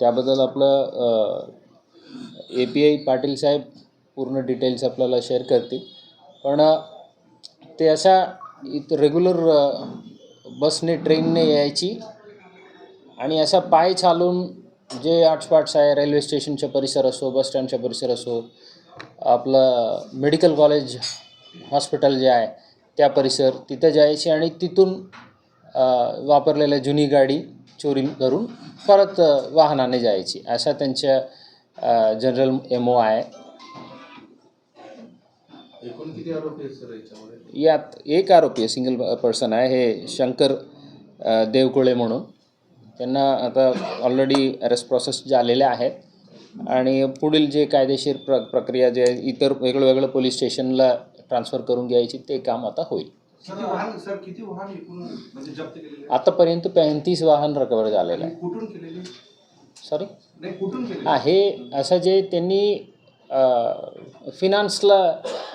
त्याबद्दल आपलं A P I Patil saheb पूर्ण डिटेल्स आपल्याला शेअर करतील. पण ते अशा इथं रेग्युलर बसने ट्रेनने यायची आणि असा पाय चालून जे आठस्पॉट्स आहे रेल्वे स्टेशनच्या परिसर असो बस स्टँडच्या परिसर असो आपलं मेडिकल कॉलेज हॉस्पिटल जे आहे त्या परिसर तिथं जायची आणि तिथून वापरलेल्या जुनी गाडी चोरी करून परत वाहनाने जायची. असा त्यांच्या जनरल एम ओ आहे. यात एक आरोपी आहे सिंगल पर्सन आहे. हे शंकर देवकुळे म्हणून. त्यांना आता ऑलरेडी अरेस्ट प्रोसेस झालेल्या आहेत. आणि पुढील जे कायदेशीर प्र प्रक्रिया जे इतर वेगळं वेगळं पोलीस स्टेशनला ट्रान्सफर करून घ्यायची ते काम आता होईल. किती वाहन सर किती वाहन एकूण म्हणजे जप्त केलेले आहेत? आतापर्यंत पैंतीस वाहन रिकवर झालेलं आहे आणि कुठून केलेले? सॉरी नाही कुठून केले हा हे असं जे त्यांनी फिनान्सला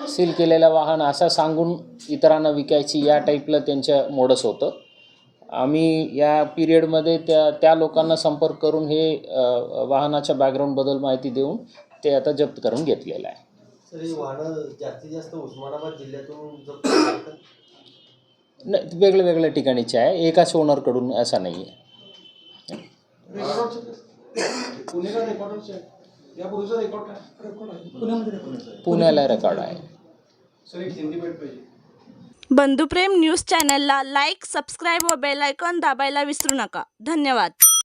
सील केलेलं वाहन असं सांगून इतरांना विकायची या टाईपला त्यांच्या मोडस होतं. आम्ही या पिरियडमध्ये त्या त्या लोकांना संपर्क करून हे अ, वाहनाच्या बॅकग्राऊंडबद्दल माहिती देऊन ते आता जप्त करून घेतलेलं आहे. सर ही वाहनं जास्तीत जास्त उस्मानाबाद जिल्ह्यातून जप्त? नाही वेगळ्या वेगळ्या ठिकाणीचे आहे. एकाच ओनरकडून असं नाही आहे. पुण्याला रेकॉर्ड आहे. बंधुप्रेम न्यूज चॅनलला लाईक सबस्क्राईब व बेल आयकॉन दाबायला विसरू नका. धन्यवाद.